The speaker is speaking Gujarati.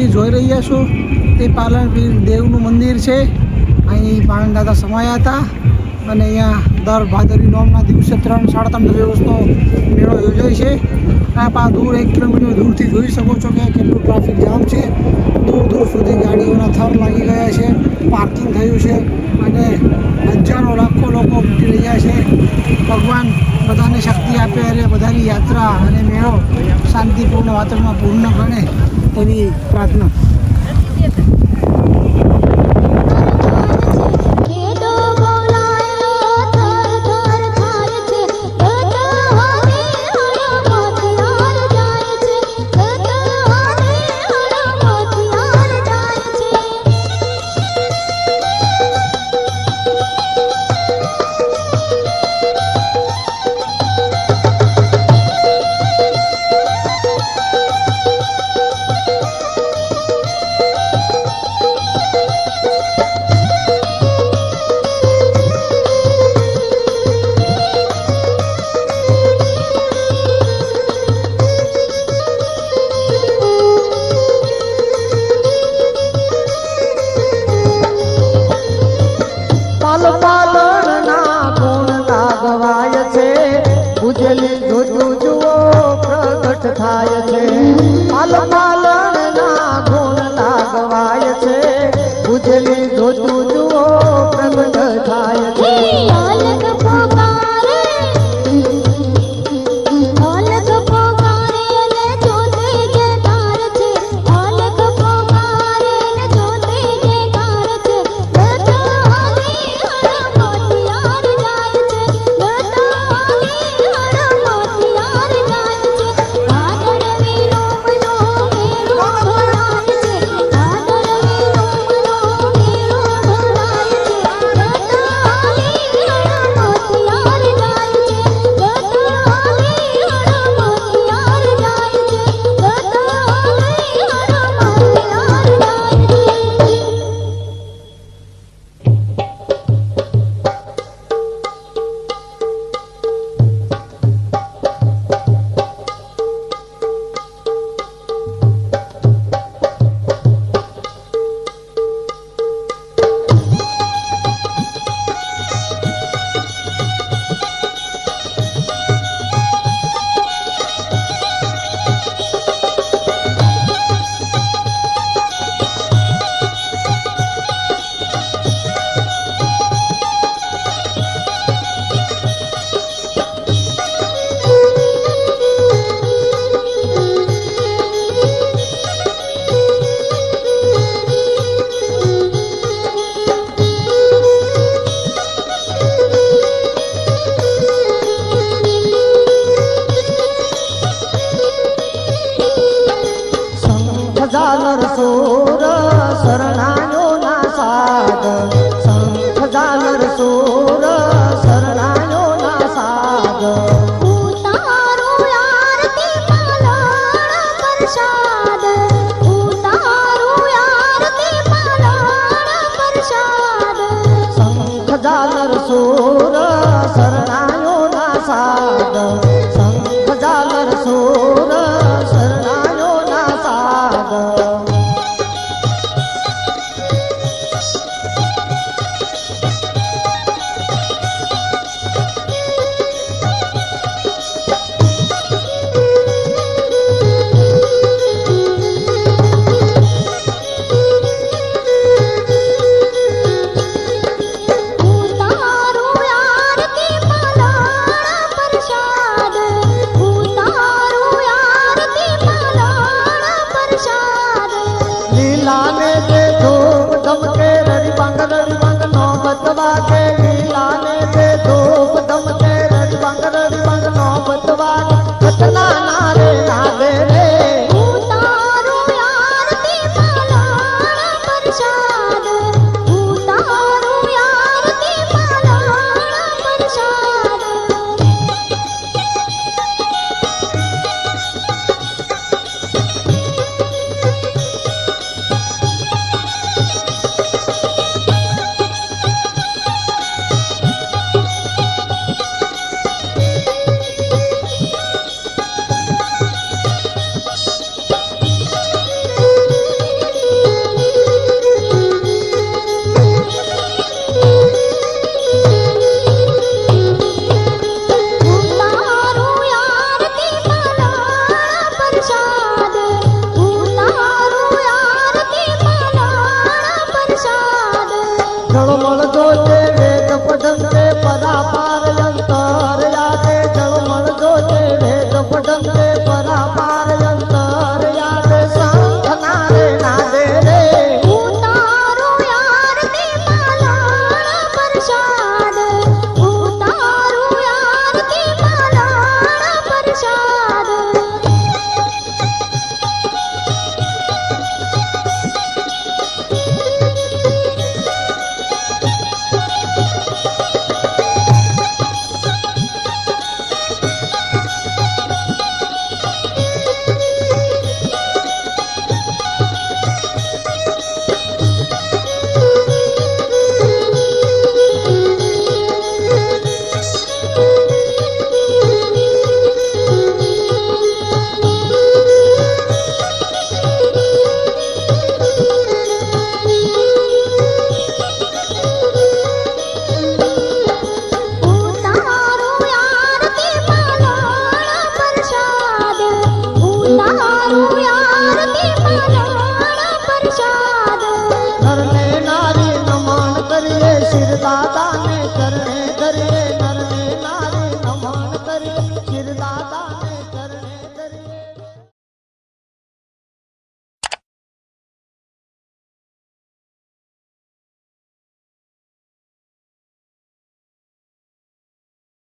મંદિર જોઈ રહ્યા છો તે પાલનપીર દેવનું મંદિર છે. અહીં પાણંદ દાદા સમાયા હતા. અને અહીંયા દર ભાદરવી નોમના દિવસે ત્રણ સાડા ત્રણ દિવસનો મેળો યોજાય છે. આ દૂર એક કિલોમીટર દૂરથી જોઈ શકો છો કે કેટલું ટ્રાફિક જામ છે. દૂર દૂર સુધી ગાડીઓના થર લાગી ગયા છે. પાર્કિંગ થયું છે અને હજારો લાખો લોકો ઉમટી રહ્યા છે. ભગવાન બધાને શક્તિ આપે અને બધાની યાત્રા અને મેળો શાંતિપૂર્ણ વાતાવરણમાં પૂર્ણ બને તેવી પ્રાર્થના. પાલ પાલનના ગુણ લાગવાય છે. ઉજલી જોજુ જુઓ પ્રગટ થાય છે.